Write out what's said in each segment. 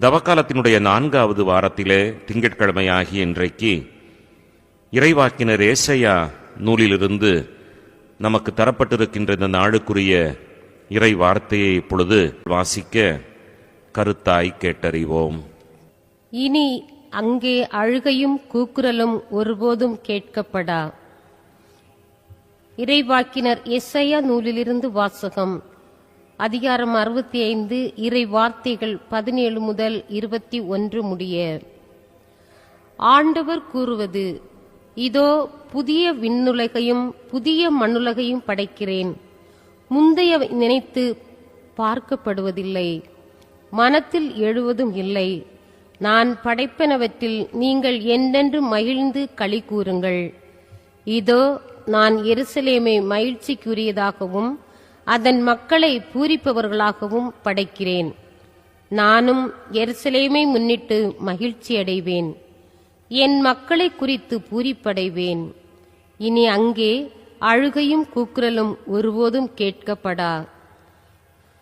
தவக்காலத்தினுடைய நான்காவது வாரத்திலே திங்கட்கிழமையாகிய இன்றைக்கு இறைவாக்கினர் ஏசையா நூலிலிருந்து நமக்கு தரப்பட்டிருக்கின்ற இந்த நாளுக்குரிய இறை வார்த்தையை இப்பொழுது வாசிக்க கருத்தாய் கேட்டறிவோம். இனி அங்கே அழுகையும் கூக்குரலும் ஒருபோதும் கேட்கப்படா. இறைவாக்கினர் எஸ்ஐயா நூலிலிருந்து வாசகம். அதிகாரம் அறுபத்தி ஐந்து இறை வார்த்தைகள் பதினேழு முதல் இருபத்தி ஒன்று முடிய. ஆண்டவர் கூறுவது இதோ புதிய விண்ணுலகையும் புதிய மண்ணுலகையும் படைக்கிறேன். முந்தைய நினைத்து பார்க்கப்படுவதில்லை. மனத்தில் எழுவதும் இல்லை. நான் படைப்பனவற்றில் நீங்கள் என்றென்று மகிழ்ந்து களி கூறுங்கள். இதோ நான் எருசலேமை மகிழ்ச்சிக்குரியதாகவும் அதன் மக்களை பூரிப்பவர்களாகவும் படைக்கிறேன். நானும் எருசலேமை முன்னிட்டு மகிழ்ச்சி அடைவேன். என் மக்களை குறித்து பூரிப்படைவேன். இனி அங்கே அழுகையும் கூக்குரலும் ஒருபோதும் கேட்கப்படா.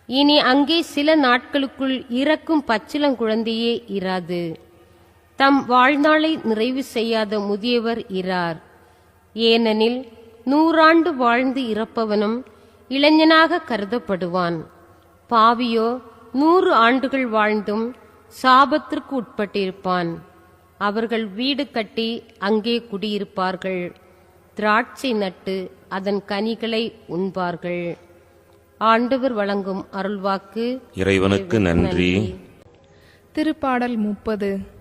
இனி அங்கே சில நாட்களுக்குள் இறக்கும் பச்சிலங்குழந்தையே இராது. தம் வாழ்நாளை நிறைவு செய்யாத முதியவர் இரார். ஏனெனில் நூறாண்டு வாழ்ந்து இறப்பவனும் இளைஞனாக கருதப்படுவான். பாவியோ நூறு ஆண்டுகள் வாழ்ந்தும் சாபத்திற்கு உட்பட்டிருப்பான். அவர்கள் வீடு கட்டி அங்கே குடியிருப்பார்கள். திராட்சை நட்டு அதன் கனிகளை உண்பார்கள். ஆண்டவர் வழங்கும் அருள்வாக்கு இறைவனுக்கு நன்றி. திருப்பாடல் முப்பது.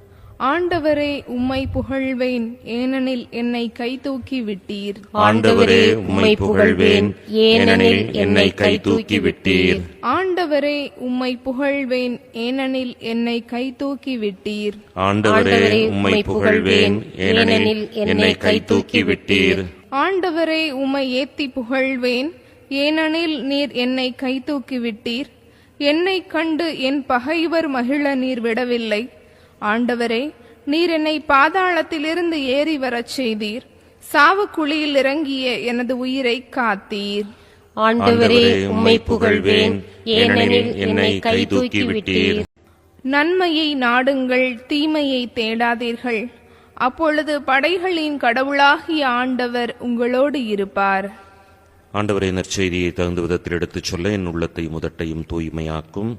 ஆண்டவரே உம்மை புகழ்வேன். ஏனெனில் என்னை கைதூக்கி விட்டீர் ஆண்டவரே உம்மை புகழ்வேன். ஏனெனில் என்னை கை தூக்கி விட்டீர் ஆண்டவரே உம்மை புகழ்வேன். ஏனெனில் என்னை கைதூக்கி விட்டீர் ஆண்டவரே உம்மை புகழ்வேன். ஏனெனில் என்னை கை தூக்கி விட்டீர் ஆண்டவரே உம்மை ஏத்தி புகழ்வேன். ஏனெனில் நீர் என்னை கைதூக்கி விட்டீர் என்னை கண்டு என் பகைவர் மகிழ நீர் விடவில்லை. ஆண்டவரே நீர் என்னை பாதாளத்திலிருந்து ஏறி வரச் செய்தீர். சாவு குழியில் இறங்கிய எனது உயிரை காத்தீர். ஆண்டவரே உம்மை புகழ்வேன். ஏனெனில் என்னை கை தூக்கி விட்டீர் நன்மையை நாடுங்கள் தீமையை தேடாதீர்கள். அப்பொழுது படைகளின் கடவுளாகிய ஆண்டவர் உங்களோடு இருப்பார். ஆண்டவரை நற்செய்தியை தகுந்த விதத்தில் எடுத்துச் சொல்ல என் உள்ளத்தை முதட்டையும் தூய்மையாக்கும்.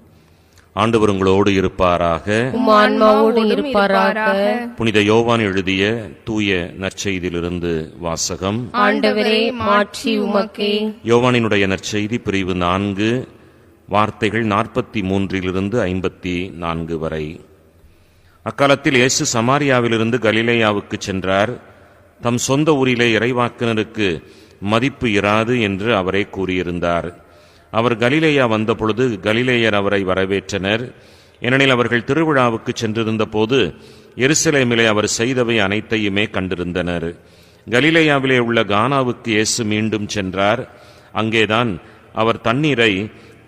ஆண்டவர் உங்களோடு இருப்பாராக. ஆன்மாவோடு இருப்பாராக. புனித யோவான் எழுதிய தூய நற்செய்தியிலிருந்து வாசகம். ஆண்டவரே மாட்சி உமக்கே. யோவானினுடைய நற்செய்தி பிரிவு நான்கு வார்த்தைகள் நாற்பத்தி மூன்றிலிருந்து ஐம்பத்தி நான்கு வரை. அக்காலத்தில் இயேசு சமாரியாவிலிருந்து கலிலேயாவுக்கு சென்றார். தம் சொந்த ஊரிலே இறைவாக்கினருக்கு மதிப்பு இராது என்று அவரே கூறியிருந்தார். அவர் கலிலேயா வந்தபொழுது கலிலேயர் அவரை வரவேற்றனர். ஏனெனில் அவர்கள் திருவிழாவுக்கு சென்றிருந்த போது எருசலேமிலே அவர் செய்தவை அனைத்தையுமே கண்டிருந்தனர். கலிலேயாவிலே உள்ள கானாவுக்கு இயேசு மீண்டும் சென்றார். அங்கேதான் அவர் தண்ணீரை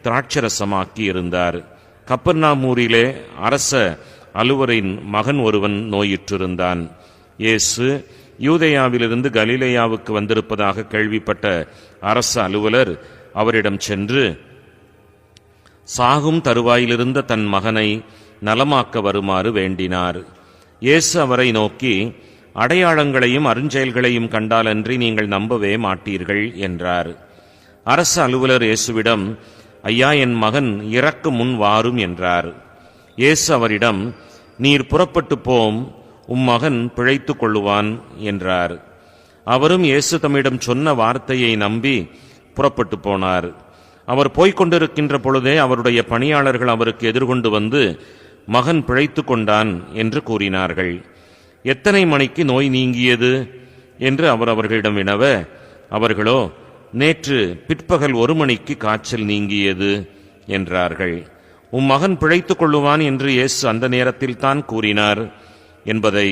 திராட்சரசமாக்கி இருந்தார். கப்பர்னாமூரிலே அரச அலுவரின் மகன் ஒருவன் நோயிற்றிருந்தான். இயேசு யூதேயாவிலிருந்து கலிலேயாவுக்கு வந்திருப்பதாக கேள்விப்பட்ட அரச அலுவலர் அவரிடம் சென்று சாகும் தருவாயிலிருந்த தன் மகனை நலமாக்க வருமாறு வேண்டினார். இயேசு அவரை நோக்கி அடையாளங்களையும் அருஞ்செயல்களையும் கண்டாலன்றி நீங்கள் நம்பவே மாட்டீர்கள் என்றார். அரச அலுவலர் இயேசுவிடம் ஐயா என் மகன் இறக்கு முன் வாரும் என்றார். இயேசு அவரிடம் நீர் புறப்பட்டு போம் உம் மகன் பிழைத்துக் கொள்ளுவான் என்றார். அவரும் இயேசு தம்மிடம் சொன்ன வார்த்தையை நம்பி புறப்பட்டு போனார். அவர் போய்க் கொண்டிருக்கின்ற பொழுதே அவருடைய பணியாளர்கள் அவருக்கு எதிர்கொண்டு வந்து மகன் பிழைத்து கொண்டான் என்று கூறினார்கள். எத்தனை மணிக்கு நோய் நீங்கியது? என்று அவர் அவர்களிடம் வினவ அவர்களோ நேற்று பிற்பகல் ஒரு மணிக்கு காய்ச்சல் நீங்கியது என்றார்கள். உம் மகன் பிழைத்துக் கொள்ளுவான் என்று இயேசு அந்த நேரத்தில் தான் கூறினார் என்பதை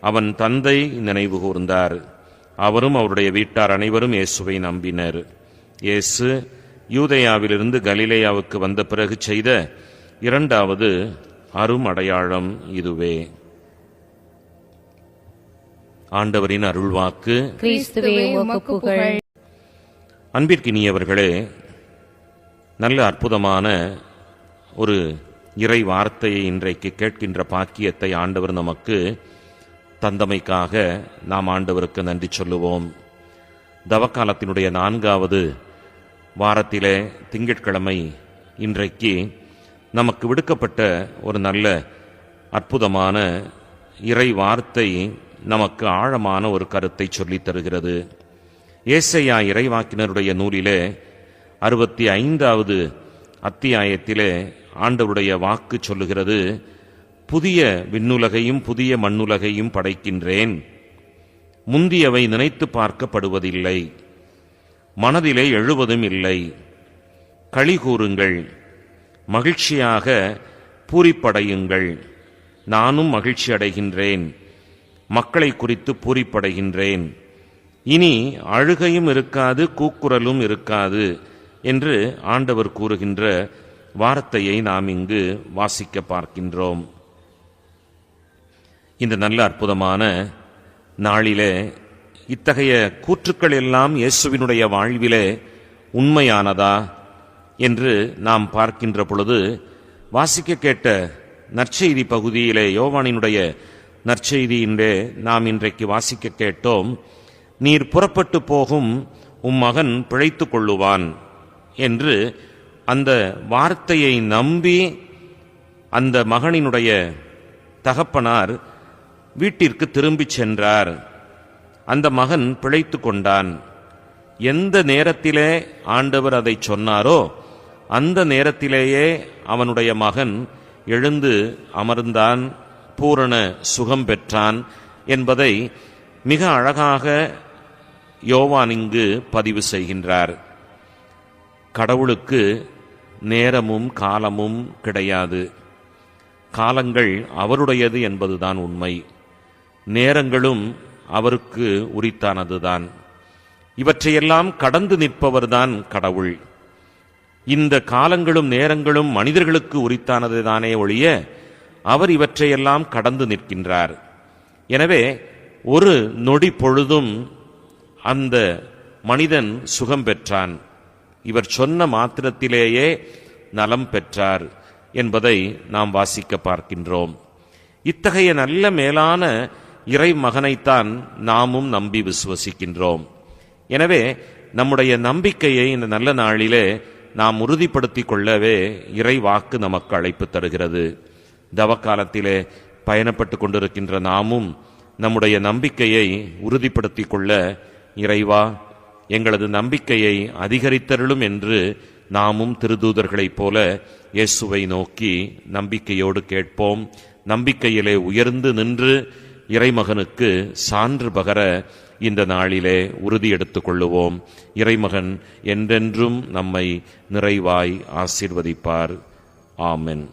அவன் தந்தை நினைவு கூர்ந்தார். அவரும் அவருடைய வீட்டார் அனைவரும் இயேசுவை நம்பினர். இயேசு யூதேயாவிலிருந்து கலிலேயாவுக்கு வந்த பிறகு செய்த இரண்டாவது அரும் அடையாளம் இதுவே. ஆண்டவரின் அருள்வாக்கு. அன்பிற்கினியவர்களே நல்ல அற்புதமான ஒரு இறை வார்த்தையை இன்றைக்கு கேட்கின்ற பாக்கியத்தை ஆண்டவர் நமக்கு தந்தமைக்காக நாம் ஆண்டவருக்கு நன்றி சொல்லுவோம். தவக்காலத்தினுடைய நான்காவது வாரத்திலே திங்கட்கிழமை இன்றைக்கு நமக்கு விடுக்கப்பட்ட ஒரு நல்ல அற்புதமான இறை வார்த்தை நமக்கு ஆழமான ஒரு கருத்தை சொல்லித் தருகிறது. ஏசையா இறைவாக்கினருடைய நூலிலே அறுபத்தி ஐந்தாவது அத்தியாயத்திலே ஆண்டவருடைய வாக்கு சொல்லுகிறது புதிய விண்ணுலகையும் புதிய மண்ணுலகையும் படைக்கின்றேன். முந்தியவை நினைத்து பார்க்கப்படுவதில்லை. மனதிலே எழுவதும் இல்லை. களி கூறுங்கள். மகிழ்ச்சியாக பூரிப்படையுங்கள். நானும் மகிழ்ச்சி அடைகின்றேன். மக்களை குறித்து பூரிப்படைகின்றேன். இனி அழுகையும் இருக்காது கூக்குரலும் இருக்காது என்று ஆண்டவர் கூறுகின்ற வார்த்தையை நாம் இங்கு வாசிக்க பார்க்கின்றோம். இந்த நல்ல அற்புதமான நாளிலே இத்தகைய கூற்றுக்கள் எல்லாம் இயேசுவினுடைய வாழ்விலே உண்மையானதா என்று நாம் பார்க்கின்ற பொழுது வாசிக்க கேட்ட நற்செய்தி பகுதியிலே யோவானினுடைய நற்செய்தியின்றே நாம் இன்றைக்கு வாசிக்க கேட்டோம் நீர் புறப்பட்டு போகும் உம் மகன் பிழைத்து கொள்ளுவான் என்று அந்த வார்த்தையை நம்பி அந்த மகனினுடைய தகப்பனார் வீட்டிற்கு திரும்பிச் சென்றார். அந்த மகன் பிழைத்து கொண்டான். எந்த நேரத்திலே ஆண்டவர் அதை சொன்னாரோ அந்த நேரத்திலேயே அவனுடைய மகன் எழுந்து அமர்ந்தான் பூரண சுகம் பெற்றான் என்பதை மிக அழகாக யோவான் இங்கு பதிவு செய்கின்றார். கடவுளுக்கு நேரமும் காலமும் கிடையாது. காலங்கள் அவருடையது என்பதுதான் உண்மை. நேரங்களும் அவருக்கு உரித்தானதுதான். இவற்றையெல்லாம் கடந்து நிற்பவர்தான் கடவுள். இந்த காலங்களும் நேரங்களும் மனிதர்களுக்கு உரித்தானது தானே ஒழிய அவர் இவற்றையெல்லாம் கடந்து நிற்கின்றார். எனவே ஒரு நொடி பொழுதும் அந்த மனிதன் சுகம் பெற்றான். இவர் சொன்ன மாத்திரத்திலேயே நலம் பெற்றார் என்பதை நாம் வாசிக்க பார்க்கின்றோம். இத்தகைய நல்ல மேலான இறை மகனைத்தான் நாமும் நம்பி விசுவசிக்கின்றோம். எனவே நம்முடைய நம்பிக்கையை இந்த நல்ல நாளிலே நாம் உறுதிப்படுத்திக் கொள்ளவே இறை வாக்கு நமக்கு அழைப்பு தருகிறது. தவக்காலத்திலே பயணப்பட்டு கொண்டிருக்கின்ற நாமும் நம்முடைய நம்பிக்கையை உறுதிப்படுத்திக் கொள்ள இறைவா எங்களது நம்பிக்கையை அதிகரித்தருளும் என்று நாமும் திருதூதர்களைப் போல இயேசுவை நோக்கி நம்பிக்கையோடு கேட்போம். நம்பிக்கையிலே உயர்ந்து நின்று இறைமகனுக்கு சான்று பகர இந்த நாளிலே உறுதி எடுத்துக் கொள்ளுவோம் இறைமகன் என்றென்றும் நம்மை நிறைவாய் ஆசீர்வதிப்பார். ஆமென்.